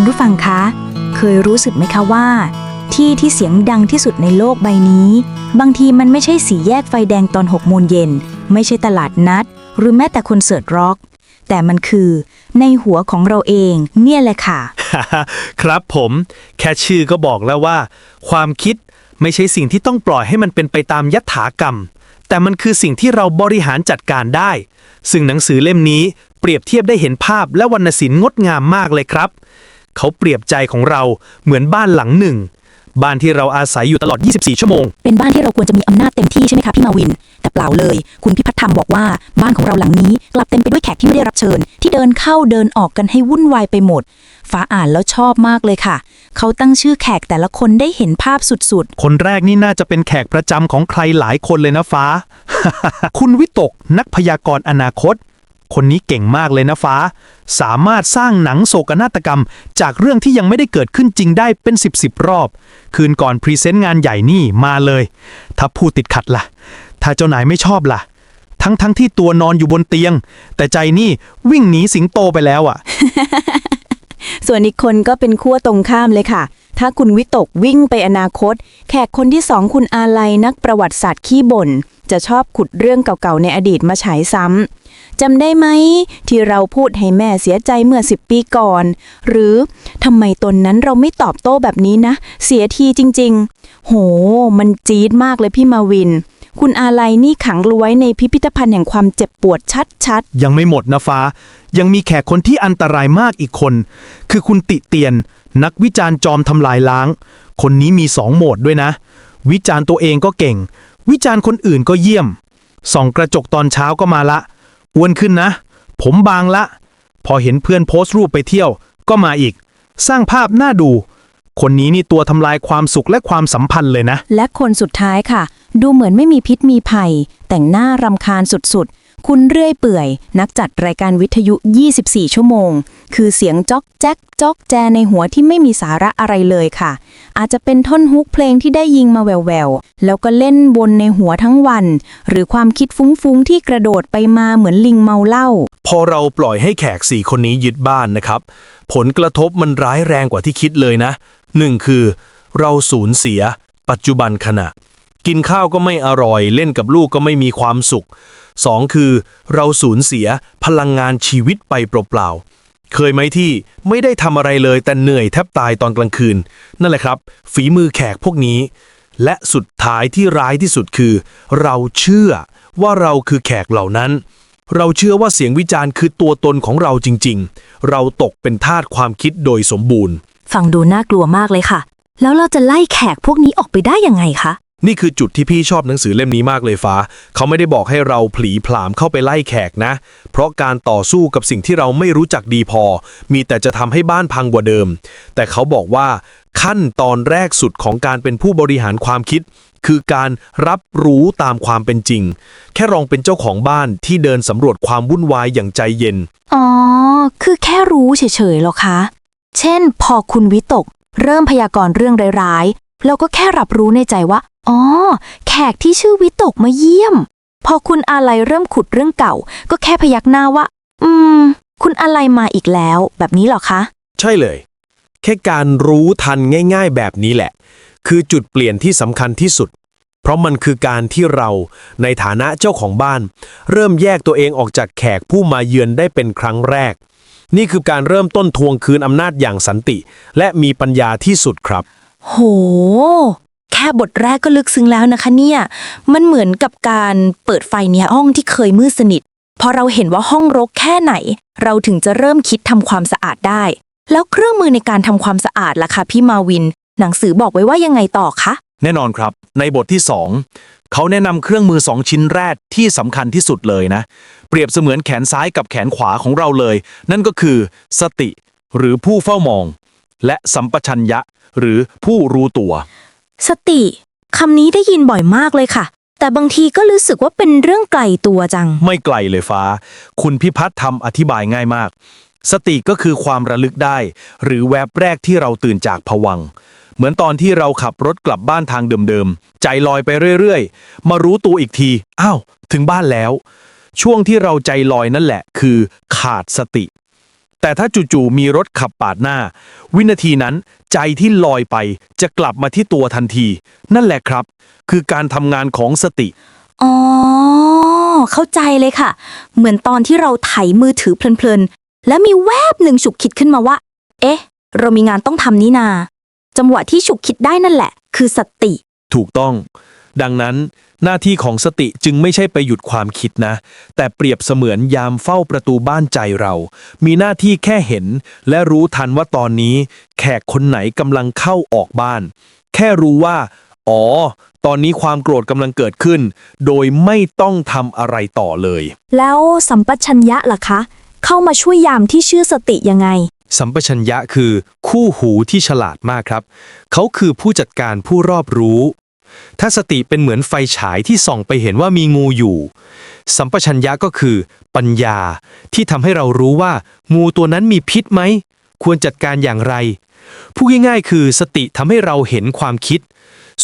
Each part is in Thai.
คุณผู้ฟังคะ เคยรู้สึกไหมคะว่า ที่ที่เสียงดังที่สุดในโลกใบนี้ บางทีมันไม่ใช่สีแยกไฟแดงตอน6โมงเย็น ไม่ใช่ตลาดนัด หรือแม้แต่คอนเสิร์ตร็อก แต่มันคือในหัวของเราเองเนี่ยแหละค่ะ ครับผมแค่ชื่อก็บอกแล้วว่า ความคิดไม่ใช่สิ่งที่ต้องปล่อยให้มันเป็นไปตามยัตถากรรม แต่มันคือสิ่งที่เราบริหารจัดการได้ ซึ่งหนังสือเล่มนี้เปรียบเทียบได้เห็นภาพและวรรณศิลป์งดงามมากเลยครับ เขาเปรียบใจของเราเหมือนบ้านหลังหนึ่ง บ้านที่เราอาศัยอยู่ตลอด 24 ชั่วโมง เป็นบ้านที่เราควรจะมีอำนาจเต็มที่ใช่ไหมคะพี่มาวิน แต่เปล่าเลย คุณพิพัฒน์ธรรมบอกว่าบ้านของเราหลังนี้ กลับเต็มไปด้วยแขกที่ไม่ได้รับเชิญ ที่เดินเข้าเดินออกกันให้วุ่นวายไปหมดฟ้าอ่านแล้วชอบมากเลยค่ะ เขาตั้งชื่อแขกแต่ละคนได้เห็นภาพสุดคนแรกนี่น่าจะเป็นแขกประจำของใครหลายคนเลยนะฟ้า คุณวิตกนักพยากรณ์อนาคต คนนี้เก่งมากเลยนะฟ้า สามารถสร้างหนังโศกนาฏกรรม จากเรื่องที่ยังไม่ได้เกิดขึ้นจริงได้เป็น 10บสรอบ คืนก่อนพรีเซนต์งานใหญ่นี่มาเลย ถ้าพูดติดขัดล่ะ ถ้าเจ้านายไม่ชอบล่ะ ทั้งทั้งที่ตัวนอนอยู่บนเตียง แต่ใจนี่วิ่งหนีสิงโตไปแล้วอะ ส่วนอีกคนก็เป็นขั้วตรงข้ามเลยค่ะ ถ้าคุณวิตกวิ่งไปอนาคต แขกคนที่สองคุณอาลัยนักประวัติศาสตร์ขี้บ่นจะชอบขุดเรื่องเก่าๆในอดีตมาฉายซ้ำ จำได้ไหม ที่เราพูดให้แม่เสียใจเมื่อสิบปีก่อน หรือทำไมตนนั้นเราไม่ตอบโต้แบบนี้นะ เสียทีจริง ๆ โห มันจี๊ดมากเลยพี่มาวิน คุณอาลัยนี่ขังไว้ในพิพิธภัณฑ์แห่งความเจ็บปวดชัดๆยังไม่หมดนะฟ้า ยังมีแขกคนที่อันตรายมากอีกคน คือคุณติเตียน นักวิจารณ์จอมทำลายล้าง คนนี้มีสองโหมดด้วยนะ วิจารณ์ตัวเองก็เก่ง วิจารณ์คนอื่นก็เยี่ยมส่องกระจกตอนเช้าก็มาละ อ้วนขึ้นนะ ผมบางละ พอเห็นเพื่อนโพสต์รูปไปเที่ยว ก็มาอีก สร้างภาพน่าดู คนนี้นี่ตัวทำลายความสุขและความสัมพันธ์เลยนะ และคนสุดท้ายค่ะ ดูเหมือนไม่มีพิษมีภัย แต่งหน้ารำคาญสุดๆ คุณเรื่อยเปื่อย นักจัดรายการวิทยุ 24 ชั่วโมง คือเสียงจ๊อกแจ๊กจ๊อกแจในหัวที่ไม่มีสาระอะไรเลยค่ะ อาจจะเป็นท่อนฮุกเพลงที่ได้ยิงมาแววๆ แล้วก็เล่นวนในหัวทั้งวัน หรือความคิดฟุ้งๆ ที่กระโดดไปมาเหมือนลิงเมาเหล้า พอเราปล่อยให้แขกสี่คนนี้ยึดบ้านนะครับ ผลกระทบมันร้ายแรงกว่าที่คิดเลยนะหนึ่งคือ เราสูญเสีย ปัจจุบันขณะ กินข้าวก็ไม่อร่อย เล่นกับลูกก็ไม่มีความสุข สองคือ เราสูญเสียพลังงานชีวิตไปเปล่าๆ เคยไหมที่ไม่ได้ทำอะไรเลยแต่เหนื่อยแทบตายตอนกลางคืน นั่นแหละครับ ฝีมือแขกพวกนี้ และสุดท้ายที่ร้ายที่สุดคือ เราเชื่อว่าเราคือแขกเหล่านั้น เราเชื่อว่าเสียงวิจารณ์คือตัวตนของเราจริงๆ เราตกเป็นทาสความคิดโดยสมบูรณ์ ฟังดูน่ากลัวมากเลยค่ะ แล้วเราจะไล่แขกพวกนี้ออกไปได้ยังไงคะ นี่คือจุดที่พี่ชอบหนังสือเล่มนี้มากเลยฟ้า เขาไม่ได้บอกให้เราผลีผลามเข้าไปไล่แขกนะ เพราะการต่อสู้กับสิ่งที่เราไม่รู้จักดีพอ มีแต่จะทำให้บ้านพังกว่าเดิม แต่เขาบอกว่าขั้นตอนแรกสุดของการเป็นผู้บริหารความคิด คือการรับรู้ตามความเป็นจริง แค่ลองเป็นเจ้าของบ้านที่เดินสำรวจความวุ่นวายอย่างใจเย็น อ๋อ คือแค่รู้เฉยๆหรอคะ เช่น พอคุณวิตก เริ่มพยากรณ์เรื่องร้ายๆเราก็แค่รับรู้ในใจว่า อ๋อ แขกที่ชื่อวิตกมาเยี่ยม พอคุณอะไรเริ่มขุดเรื่องเก่า ก็แค่พยักหน้าว่า อืม คุณอะไรมาอีกแล้ว แบบนี้เหรอคะ ใช่เลย แค่การรู้ทันง่าย ๆ แบบนี้แหละ คือจุดเปลี่ยนที่สำคัญที่สุด เพราะมันคือการที่เราในฐานะเจ้าของบ้าน เริ่มแยกตัวเองออกจากแขกผู้มาเยือนได้เป็นครั้งแรก นี่คือการเริ่มต้นทวงคืนอำนาจอย่างสันติ และมีปัญญาที่สุดครับ โห แค่บทแรกก็ลึกซึ้งแล้วนะคะเนี่ย มันเหมือนกับการเปิดไฟในห้องที่เคยมืดสนิท พอเราเห็นว่าห้องรกแค่ไหน เราถึงจะเริ่มคิดทำความสะอาดได้ แล้วเครื่องมือในการทำความสะอาดล่ะคะพี่มาวิน หนังสือบอกไว้ว่ายังไงต่อคะ แน่นอนครับ ในบทที่ 2 เขาแนะนำเครื่องมือ 2 ชิ้นแรกที่สำคัญที่สุดเลยนะ เปรียบเสมือนแขนซ้ายกับแขนขวาของเราเลย นั่นก็คือ สติ หรือผู้เฝ้ามอง และสัมปชัญญะ หรือผู้รู้ตัว สติคำนี้ได้ยินบ่อยมากเลยค่ะ แต่บางทีก็รู้สึกว่าเป็นเรื่องไกลตัวจัง ไม่ไกลเลยฟ้า คุณพิพัฒน์ทำอธิบายง่ายมาก สติก็คือความระลึกได้ หรือแวบแรกที่เราตื่นจากผวัง เหมือนตอนที่เราขับรถกลับบ้านทางเดิมๆ ใจลอยไปเรื่อยๆ มารู้ตัวอีกที อ้าว ถึงบ้านแล้ว ช่วงที่เราใจลอยนั่นแหละ คือ ขาดสติ แต่ถ้าจู่ๆมีรถขับปาดหน้า วินาทีนั้นใจที่ลอยไปจะกลับมาที่ตัวทันที นั่นแหละครับ คือการทำงานของสติ อ๋อ เข้าใจเลยค่ะ เหมือนตอนที่เราไถมือถือเพลินๆ แล้วมีแวบหนึ่งฉุกคิดขึ้นมาว่า เอ๊ะ เรามีงานต้องทำนี่นา จังหวะที่ฉุกคิดได้นั่นแหละ คือสติ ถูกต้อง ดังนั้น หน้าที่ของสติจึงไม่ใช่ไปหยุดความคิดนะ แต่เปรียบเสมือนยามเฝ้าประตูบ้านใจเรา มีหน้าที่แค่เห็น และรู้ทันว่าตอนนี้ แขกคนไหนกำลังเข้าออกบ้าน แค่รู้ว่า อ๋อ ตอนนี้ความโกรธกำลังเกิดขึ้น โดยไม่ต้องทำอะไรต่อเลย แล้วสัมปชัญญะล่ะคะ เข้ามาช่วยยามที่ชื่อสติยังไงสัมปชัญญะคือคู่หูที่ฉลาดมากครับ เขาคือผู้จัดการผู้รอบรู้ ถ้าสติเป็นเหมือนไฟฉายที่ส่องไปเห็นว่ามีงูอยู่ สัมปชัญญะก็คือ ปัญญาที่ทำให้เรารู้ว่า งูตัวนั้นมีพิษไหม ควรจัดการอย่างไรพูดง่ายๆ คือสติทำให้เราเห็นความคิด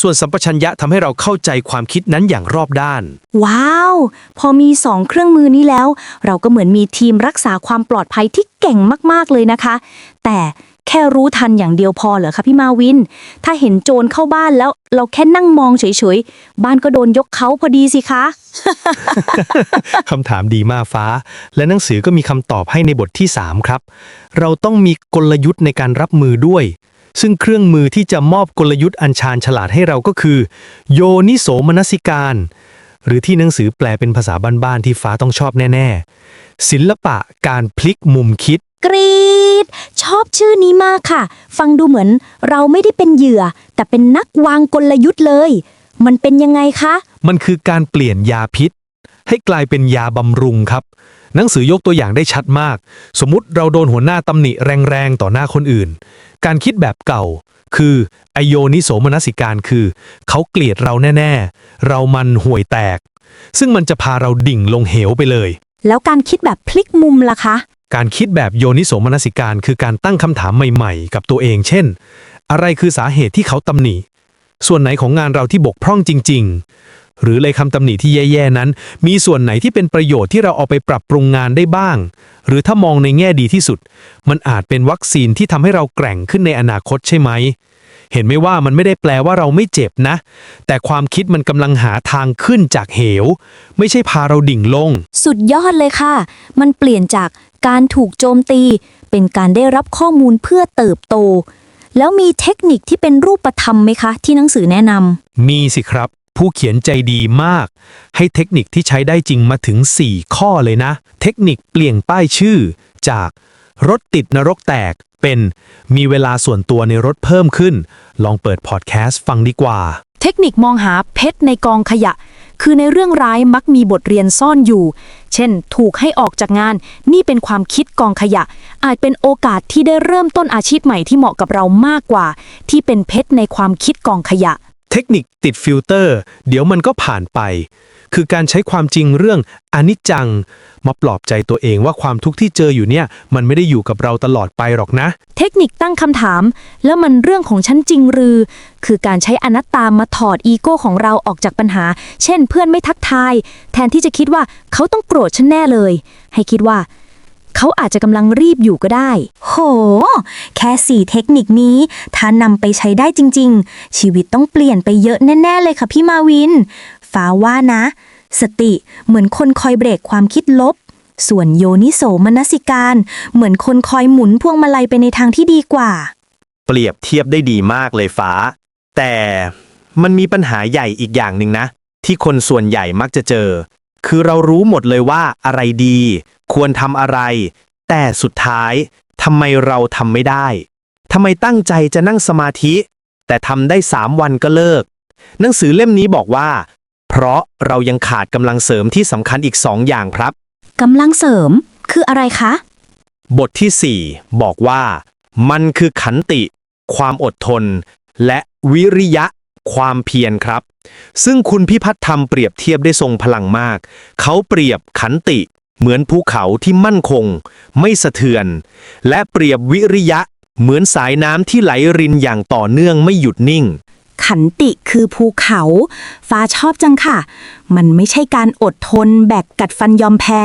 ส่วนสัมปชัญญะทำให้เราเข้าใจความคิดนั้นอย่างรอบด้าน ว้าว พอมีสองเครื่องมือนี้แล้ว เราก็เหมือนมีทีมรักษาความปลอดภัยที่เก่งมากๆเลยนะคะ แต่ ค่รู้ทันอย่างเดียวพอเหรอคะพี่มาวิน ถ้าเห็นโจรเข้าบ้านแล้ว เราแค่นั่งมองเฉยๆ บ้านก็โดนยกเขาพอดีสิคะ คำถามดีมากฟ้า และหนังสือก็มีคำตอบให้ในบทที่ 3 ครับ เราต้องมีกลยุทธ์ในการรับมือด้วย ซึ่งเครื่องมือที่จะมอบกลยุทธ์อันชาญฉลาดให้เราก็คือ โยนิโสมนสิการ หรือที่หนังสือแปลเป็นภาษาบ้านๆที่ฟ้าต้องชอบแน่ ๆ ศิลปะการพลิกมุมคิด กรีด ชอบชื่อนี้มากค่ะ ฟังดูเหมือนเราไม่ได้เป็นเหยื่อ แต่เป็นนักวางกลยุทธ์เลย มันเป็นยังไงคะ มันคือการเปลี่ยนยาพิษ ให้กลายเป็นยาบำรุงครับ หนังสือยกตัวอย่างได้ชัดมาก สมมุติเราโดนหัวหน้าตำหนิแรงๆต่อหน้าคนอื่น การคิดแบบเก่า คือไอโยนิโสมนสิการคือ เขาเกลียดเราแน่ ๆ เรามันห่วยแตก ซึ่งมันจะพาเราดิ่งลงเหวไปเลย แล้วการคิดแบบพลิกมุมล่ะคะ การคิดแบบโยนิโสมนสิการคือการตั้งคำถามใหม่ๆ กับตัวเอง เช่น อะไรคือสาเหตุที่เขาตำหนิ ส่วนไหนของงานเราที่บกพร่องจริง ๆ หรือเลยคำตำหนิที่แย่ๆนั้น มีส่วนไหนที่เป็นประโยชน์ที่เราเอาไปปรับปรุงงานได้บ้าง หรือถ้ามองในแง่ดีที่สุด มันอาจเป็นวัคซีนที่ทำให้เราแกร่งขึ้นในอนาคตใช่ไหมเห็นไหมว่ามันไม่ได้แปลว่าเราไม่เจ็บนะ แต่ความคิดมันกำลังหาทางขึ้นจากเหว ไม่ใช่พาเราดิ่งลง สุดยอดเลยค่ะ มันเปลี่ยนจาก การถูกโจมตี เป็นการได้รับข้อมูลเพื่อเติบโต แล้วมีเทคนิคที่เป็นรูปธรรมไหมคะ ที่หนังสือแนะนำมีสิครับ ผู้เขียนใจดีมาก ให้เทคนิคที่ใช้ได้จริงมาถึง 4 ข้อเลยนะ เทคนิคเปลี่ยนป้ายชื่อ จากรถติดนรกแตกเป็นมีเวลาส่วนตัวในรถเพิ่มขึ้น ลองเปิดพอดแคสต์ฟังดีกว่า เทคนิคมองหาเพชรในกองขยะ คือในเรื่องร้ายมักมีบทเรียนซ่อนอยู่ เช่น ถูกให้ออกจากงาน นี่เป็นความคิดกองขยะ อาจเป็นโอกาสที่ได้เริ่มต้นอาชีพใหม่ที่เหมาะกับเรามากกว่า ที่เป็นเพชรในความคิดกองขยะ เทคนิคติดฟิลเตอร์ เดี๋ยวมันก็ผ่านไป คือการใช้ความจริงเรื่องอนิจจัง มาปลอบใจตัวเองว่าความทุกข์ที่เจออยู่เนี่ย มันไม่ได้อยู่กับเราตลอดไปหรอกนะ เทคนิคตั้งคำถาม แล้วมันเรื่องของฉันจริงหรือ คือการใช้อนัตตามาถอดอีโก้ของเราออกจากปัญหา เช่น เพื่อนไม่ทักทาย แทนที่จะคิดว่าเขาต้องโกรธฉันแน่เลย ให้คิดว่าเขาอาจจะกำลังรีบอยู่ก็ได้ โห แค่สี่เทคนิคนี้ ถ้านำไปใช้ได้จริง ๆ ชีวิตต้องเปลี่ยนไปเยอะแน่ ๆ เลยค่ะพี่มาวิน ฟ้าว่านะ สติเหมือนคนคอยเบรกความคิดลบ ส่วนโยนิโสมนสิการ เหมือนคนคอยหมุนพวงมาลัยไปในทางที่ดีกว่า เปรียบเทียบได้ดีมากเลยฟ้า แต่มันมีปัญหาใหญ่อีกอย่างหนึ่งนะ ที่คนส่วนใหญ่มักจะเจอ คือเรารู้หมดเลยว่าอะไรดี ควรทำอะไร แต่สุดท้ายทำไมเราทำไม่ได้ทำไมตั้งใจจะนั่งสมาธิ แต่ทำได้สามวันก็เลิก หนังสือเล่มนี้บอกว่า เพราะเรายังขาดกำลังเสริมที่สำคัญอีกสองอย่างครับ กำลังเสริม คืออะไรคะ บทที่ 4 บอกว่า มันคือขันติ ความอดทน และวิริยะ ความเพียรครับ ซึ่งคุณพิพัฒน์ธรรมเปรียบเทียบได้ทรงพลังมาก เขาเปรียบขันติ เหมือนภูเขาที่มั่นคง ไม่สะเทือน และเปรียบวิริยะ เหมือนสายน้ำที่ไหลรินอย่างต่อเนื่องไม่หยุดนิ่ง ขันติคือภูเขา ฟ้าชอบจังค่ะ มันไม่ใช่การอดทนแบบกัดฟันยอมแพ้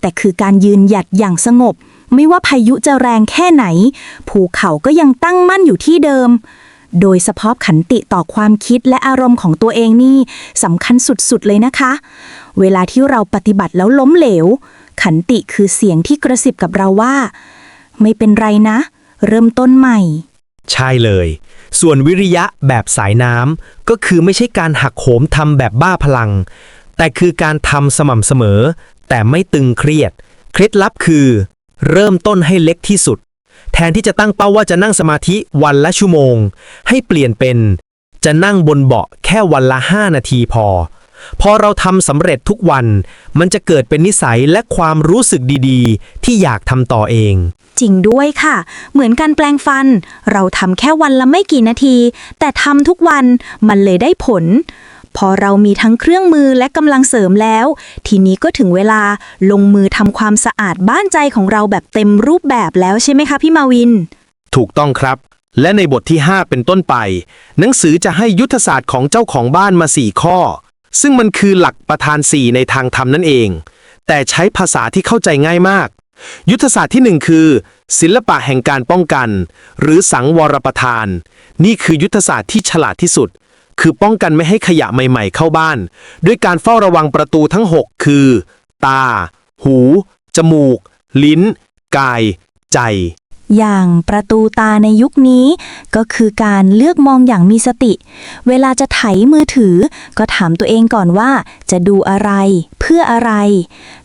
แต่คือการยืนหยัดอย่างสงบ ไม่ว่าพายุจะแรงแค่ไหน ภูเขาก็ยังตั้งมั่นอยู่ที่เดิม โดยเฉพาะขันติต่อความคิดและอารมณ์ของตัวเองนี่สำคัญสุดๆเลยนะคะ เวลาที่เราปฏิบัติแล้วล้มเหลว ขันติคือเสียงที่กระซิบกับเราว่า ไม่เป็นไรนะ เริ่มต้นใหม่ ใช่เลย ส่วนวิริยะแบบสายน้ำก็คือไม่ใช่การหักโหมทำแบบบ้าพลัง แต่คือการทำสม่ำเสมอ แต่ไม่ตึงเครียด เคล็ดลับคือ เริ่มต้นให้เล็กที่สุด แทนที่จะตั้งเป้าว่าจะนั่งสมาธิวันละชั่วโมง ให้เปลี่ยนเป็น จะนั่งบนเบาะแค่วันละ 5 นาทีพอ พอเราทำสำเร็จทุกวัน มันจะเกิดเป็นนิสัยและความรู้สึกดีๆ ที่อยากทำต่อเอง จริงด้วยค่ะ เหมือนการแปลงฟัน เราทำแค่วันละไม่กี่นาที แต่ทำทุกวันมันเลยได้ผล พอเรามีทั้งเครื่องมือและกำลังเสริมแล้ว ทีนี้ก็ถึงเวลาลงมือทำความสะอาดบ้านใจของเราแบบเต็มรูปแบบแล้วใช่ไหมคะพี่มาวิน ถูกต้องครับ และในบทที่ 5 เป็นต้นไป หนังสือจะให้ยุทธศาสตร์ของเจ้าของบ้านมา 4 ข้อ ซึ่งมันคือหลักประธาน 4 ในทางธรรมนั่นเอง แต่ใช้ภาษาที่เข้าใจง่ายมาก ยุทธศาสตร์ทีหนึ่1 คือ ศิลปะแห่งการป้องกัน หรือสังวรประทาน นี่คือยุทธศาสตร์ที่ฉลาดที่สุด คือป้องกันไม่ให้ขยะใหม่ๆ เข้าบ้าน ด้วยการเฝ้าระวังประตูทั้ง 6 คือ ตา หู จมูก ลิ้น กาย ใจ อย่างประตูตาในยุคนี้ ก็คือการเลือกมองอย่างมีสติ เวลาจะไถมือถือ ก็ถามตัวเองก่อนว่า จะดูอะไร เพื่ออะไร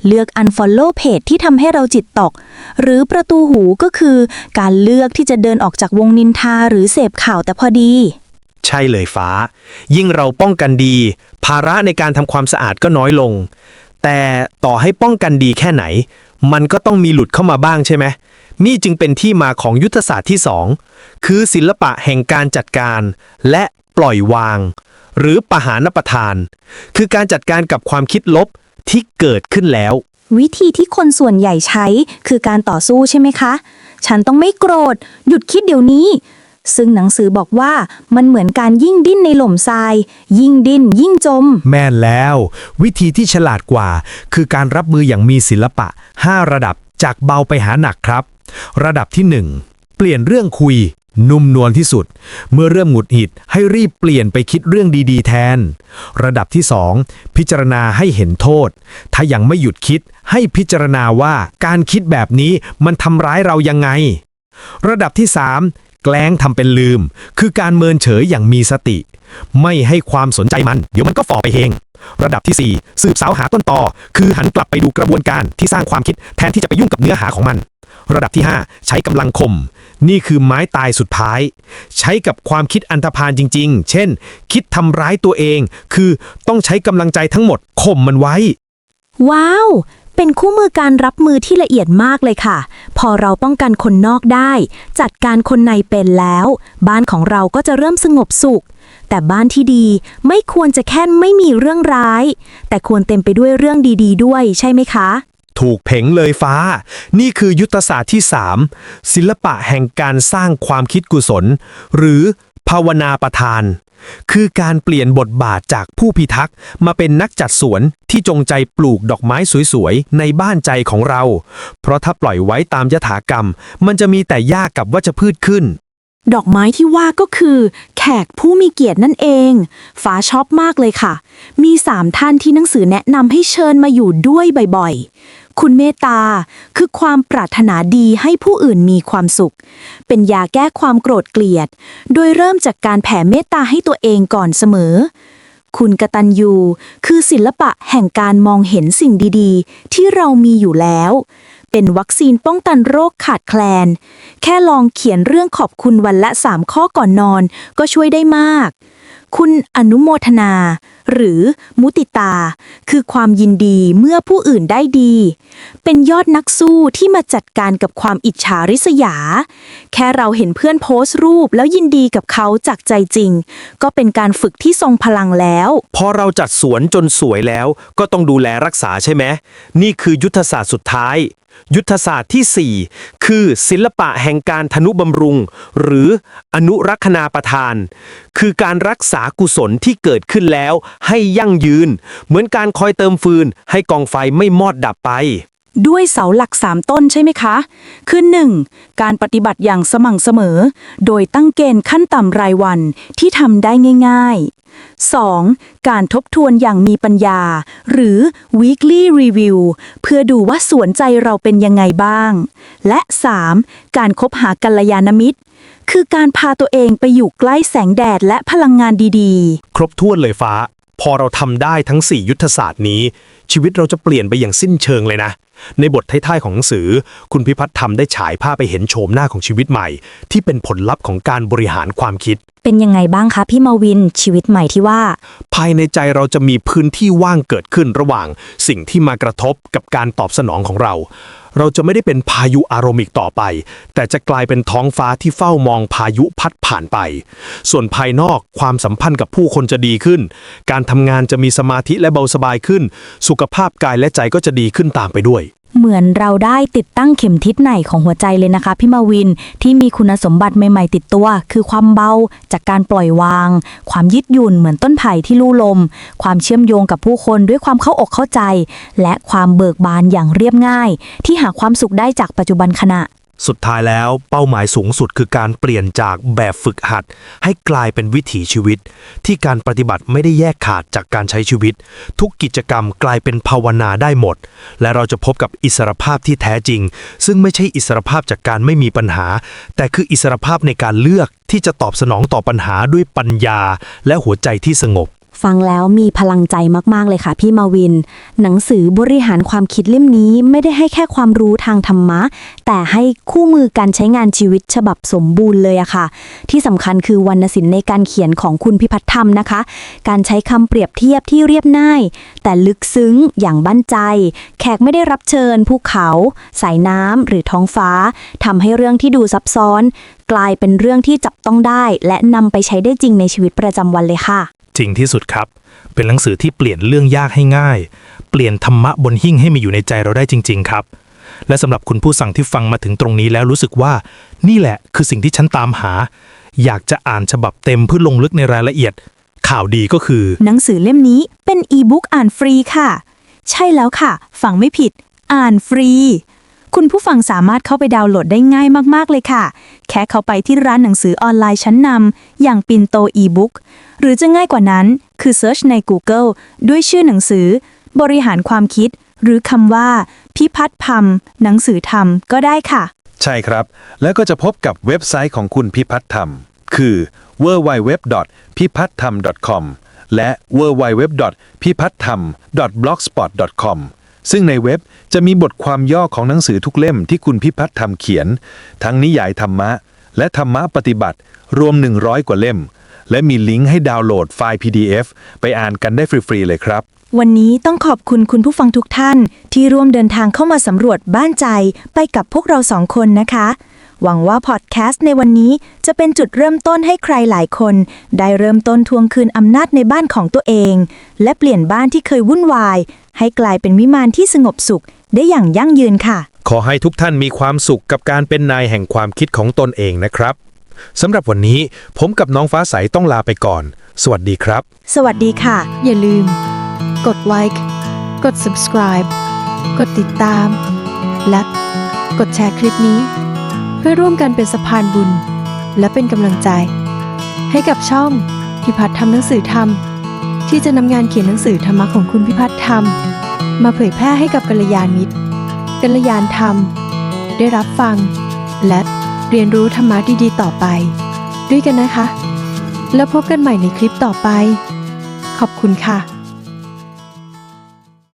เลือก unfollow page ที่ทำให้เราจิตตก หรือประตูหูก็คือการเลือกที่จะเดินออกจากวงนินทาหรือเสพข่าวแต่พอดี ใช่เลยฟ้า ยิ่งเราป้องกันดี ภาระในการทำความสะอาดก็น้อยลง แต่ต่อให้ป้องกันดีแค่ไหน มันก็ต้องมีหลุดเข้ามาบ้างใช่ไหม นี่จึงเป็นที่มาของยุทธศาสตร์ที่ 2 คือศิลปะแห่งการจัดการ และปล่อยวาง หรือปหานประทาน คือการจัดการกับความคิดลบที่เกิดขึ้นแล้ว วิธีที่คนส่วนใหญ่ใช้คือการต่อสู้ใช่ไหมคะ ฉันต้องไม่โกรธ หยุดคิดเดี๋ยวนี้ ซึ่งหนังสือบอกว่ามันเหมือนการยิ่งดิ้นในหล่มทราย ยิ่งดิ้นยิ่งจม แม่นแล้ว วิธีที่ฉลาดกว่า คือการรับมืออย่างมีศิลปะ 5 ระดับจากเบาไปหาหนักครับ ระดับที่ 1 เปลี่ยนเรื่องคุย นุ่มนวลที่สุด เมื่อเริ่มหงุดหงิดให้รีบเปลี่ยนไปคิดเรื่องดีๆ แทน ระดับที่ 2 พิจารณาให้เห็นโทษ ถ้ายังไม่หยุดคิดให้พิจารณาว่าการคิดแบบนี้มันทำร้ายเรายังไง ระดับที่ 3 แกล้งทำเป็นลืม คือการเมินเฉยอย่างมีสติ ไม่ให้ความสนใจมัน เดี๋ยวมันก็ฝ่อไปเองระดับที่ 4 สืบสาวหาต้นตอ คือหันกลับไปดูกระบวนการที่สร้างความคิดแทนที่จะไปยุ่งกับเนื้อหาของมัน ระดับที่ 5 ใช้กำลังข่มนี่คือไม้ตายสุดท้าย ใช้กับความคิดอันธพาลจริง ๆ เช่น คิดทำร้ายตัวเอง คือต้องใช้กำลังใจทั้งหมดข่มมันไว้ ว้าว เป็นคู่มือการรับมือที่ละเอียดมากเลยค่ะ พอเราป้องกันคนนอกได้ จัดการคนในเป็นแล้ว บ้านของเราก็จะเริ่มสงบสุข แต่บ้านที่ดีไม่ควรจะแค่ไม่มีเรื่องร้าย แต่ควรเต็มไปด้วยเรื่องดี ๆด้วยใช่ไหมคะ ถูกเพ่งเลยฟ้า นี่คือยุทธศาสตร์ที่ 3 ศิลปะแห่งการสร้างความคิดกุศล หรือภาวนาประทาน คือการเปลี่ยนบทบาทจากผู้พิทักษ์มาเป็นนักจัดสวนที่จงใจปลูกดอกไม้สวยๆ ในบ้านใจของเรา เพราะถ้าปล่อยไว้ตามยถากรรม มันจะมีแต่หญ้ากับวัชพืชขึ้นดอกไม้ที่ว่าก็คือ แขกผู้มีเกียรตินั่นเอง ฟ้าชอบมากเลยค่ะ มีสามท่านที่หนังสือแนะนำให้เชิญมาอยู่ด้วยบ่อยๆ คุณเมตตา คือความปรารถนาดีให้ผู้อื่นมีความสุข เป็นยาแก้ความโกรธเกลียด โดยเริ่มจากการแผ่เมตตาให้ตัวเองก่อนเสมอ คุณกตัญญูคือศิลปะแห่งการมองเห็นสิ่งดีๆ ที่เรามีอยู่แล้ว เป็นวัคซีนป้องกันโรคขาดแคลน แค่ลองเขียนเรื่องขอบคุณวันละ 3 ข้อก่อนนอน ก็ช่วยได้มาก คุณอนุโมทนา หรือมุติตา คือความยินดีเมื่อผู้อื่นได้ดี เป็นยอดนักสู้ที่มาจัดการกับความอิจฉาริษยา แค่เราเห็นเพื่อนโพสต์รูปแล้วยินดีกับเขาจากใจจริง ก็เป็นการฝึกที่ทรงพลังแล้ว พอเราจัดสวนจนสวยแล้วก็ต้องดูแลรักษาใช่ไหมนี่คือยุทธศาสตร์สุดท้าย ยุทธศาสตร์ที่ 4 คือศิลปะแห่งการทนุบำรุง หรืออนุรักษนาประทาน คือการรักษากุศลที่เกิดขึ้นแล้วให้ยั่งยืน เหมือนการคอยเติมฟืนให้กองไฟไม่มอดดับไป ด้วยเสาหลัก 3 ต้นใช่ไหมคะ คือ 1. การปฏิบัติอย่างสม่ำเสมอ โดยตั้งเกณฑ์ขั้นต่ำรายวันที่ทำได้ง่าย ๆ 2. การทบทวนอย่างมีปัญญา หรือ weekly review เพื่อดูว่าสวนใจเราเป็นยังไงบ้าง และ 3. การคบหากัลยาณมิตร คือการพาตัวเองไปอยู่ใกล้แสงแดดและพลังงานดีๆ ครบถ้วนเลยฟ้า พอเราทำได้ทั้ง 4 ยุทธศาสตร์นี้ ชีวิตเราจะเปลี่ยนไปอย่างสิ้นเชิงเลยนะ ในบทท้ายๆของหนังสือ คุณพิพัฒน์ทำได้ฉายภาพไปเห็นโฉมหน้าของชีวิตใหม่ ที่เป็นผลลัพธ์ของการบริหารความคิด เป็นยังไงบ้างคะพี่มาวินชีวิตใหม่ที่ว่า ภายในใจเราจะมีพื้นที่ว่างเกิดขึ้นระหว่างสิ่งที่มากระทบกับการตอบสนองของเรา เราจะไม่ได้เป็นพายุอารมณ์อีกต่อไป แต่จะกลายเป็นท้องฟ้าที่เฝ้ามองพายุพัดผ่านไป ส่วนภายนอกความสัมพันธ์กับผู้คนจะดีขึ้น การทำงานจะมีสมาธิและเบาสบายขึ้น สุขภาพกายและใจก็จะดีขึ้นตามไปด้วยเหมือนเราได้ติดตั้งเข็มทิศไหนของหัวใจเลยนะคะพี่มาวินที่มีคุณสมบัติใหม่ ๆ ติดตัว คือความเบาจากการปล่อยวาง ความยืดหยุ่นเหมือนต้นไผ่ที่ลู่ลม ความเชื่อมโยงกับผู้คนด้วยความเข้าอกเข้าใจ และความเบิกบานอย่างเรียบง่าย ที่หาความสุขได้จากปัจจุบันขณะ สุดท้ายแล้วเป้าหมายสูงสุดคือการเปลี่ยนจากแบบฝึกหัด ให้กลายเป็นวิถีชีวิต ที่การปฏิบัติไม่ได้แยกขาดจากการใช้ชีวิต ทุกกิจกรรมกลายเป็นภาวนาได้หมด และเราจะพบกับอิสรภาพที่แท้จริง ซึ่งไม่ใช่อิสรภาพจากการไม่มีปัญหา แต่คืออิสรภาพในการเลือกที่จะตอบสนองต่อปัญหาด้วยปัญญา และหัวใจที่สงบ ฟังแล้วมีพลังใจมาก ๆ เลยค่ะพี่มาวิน หนังสือบริหารความคิดเล่มนี้ไม่ได้ให้แค่ความรู้ทางธรรมะ แต่ให้คู่มือการใช้งานชีวิตฉบับสมบูรณ์เลยอะค่ะ ที่สำคัญคือวรรณศิลป์ในการเขียนของคุณพิพัฒน์ธรรมนะคะ การใช้คำเปรียบเทียบที่เรียบง่าย แต่ลึกซึ้งอย่างบั้นใจ แขกไม่ได้รับเชิญภูเขา สายน้ำหรือท้องฟ้าทำให้เรื่องที่ดูซับซ้อน กลายเป็นเรื่องที่จับต้องได้ และนำไปใช้ได้จริงในชีวิตประจำวันเลยค่ะ จริงที่สุดครับ เป็นหนังสือที่เปลี่ยนเรื่องยากให้ง่าย เปลี่ยนธรรมะบนหิ้งให้มาอยู่ในใจเราได้จริง ๆ ครับ และสำหรับคุณผู้สั่งที่ฟังมาถึงตรงนี้แล้วรู้สึกว่า นี่แหละคือสิ่งที่ฉันตามหา อยากจะอ่านฉบับเต็มเพื่อลงลึกในรายละเอียด ข่าวดีก็คือ หนังสือเล่มนี้เป็นอีบุ๊กอ่านฟรีค่ะ ใช่แล้วค่ะ ฟังไม่ผิด อ่านฟรี คุณผู้ฟังสามารถเข้าไปดาวน์โหลดได้ง่ายมากๆเลยค่ะ แค่เข้าไปที่ร้านหนังสือออนไลน์ชั้นนำอย่างปินโตอีบุ๊กหรือจะง่ายกว่านั้นคือเซิร์ชใน Google ด้วยชื่อหนังสือ บริหารความคิด หรือคำว่า พิพัฒน์พัมหนังสือธรรมก็ได้ค่ะ ใช่ครับ แล้วก็จะพบกับเว็บไซต์ของคุณพิพัฒน์ธรรม คือ www.pipattham.com และ www.pipattham.blogspot.com ซึ่งในเว็บจะมีบทความย่อของหนังสือทุกเล่มที่คุณพิพัฒน์ทำเขียน ทั้งนิยายธรรมะ และธรรมะปฏิบัติ รวม 100 กว่าเล่ม และมีลิงก์ให้ดาวน์โหลดไฟล์ PDF ไปอ่านกันได้ฟรีๆเลยครับ วันนี้ต้องขอบคุณคุณผู้ฟังทุกท่าน ที่ร่วมเดินทางเข้ามาสำรวจบ้านใจไปกับพวกเราสองคนนะคะ หวังว่าพอดแคสต์ในวันนี้จะเป็นจุดเริ่มต้นให้ใครหลายคน ได้เริ่มต้นทวงคืนอำนาจในบ้านของตัวเอง และเปลี่ยนบ้านที่เคยวุ่นวาย ให้กลายเป็นวิมานที่สงบสุข ได้อย่างยั่งยืนค่ะ ขอให้ทุกท่านมีความสุขกับการเป็นนายแห่งความคิดของตนเองนะครับสำหรับวันนี้ผมกับน้องฟ้าใสต้องลาไปก่อน สวัสดีครับ สวัสดีค่ะ อย่าลืม กดไลค์กด subscribe กดติดตาม และกดแชร์คลิปนี้เพื่อร่วมกันเป็นสะพานบุญ และเป็นกำลังใจ ให้กับช่องพิพัฒน์ทำหนังสือธรรมที่จะนำงานเขียนหนังสือธรรมะของคุณพิพัฒน์ธรรมมาเผยแพร่ให้กับกัลยาณมิตรกัลยาณธรรม ได้รับฟัง และเรียนรู้ธรรมะดีๆ ต่อไป ด้วยกันนะคะ แล้วพบกันใหม่ในคลิปต่อไป ขอบคุณค่ะ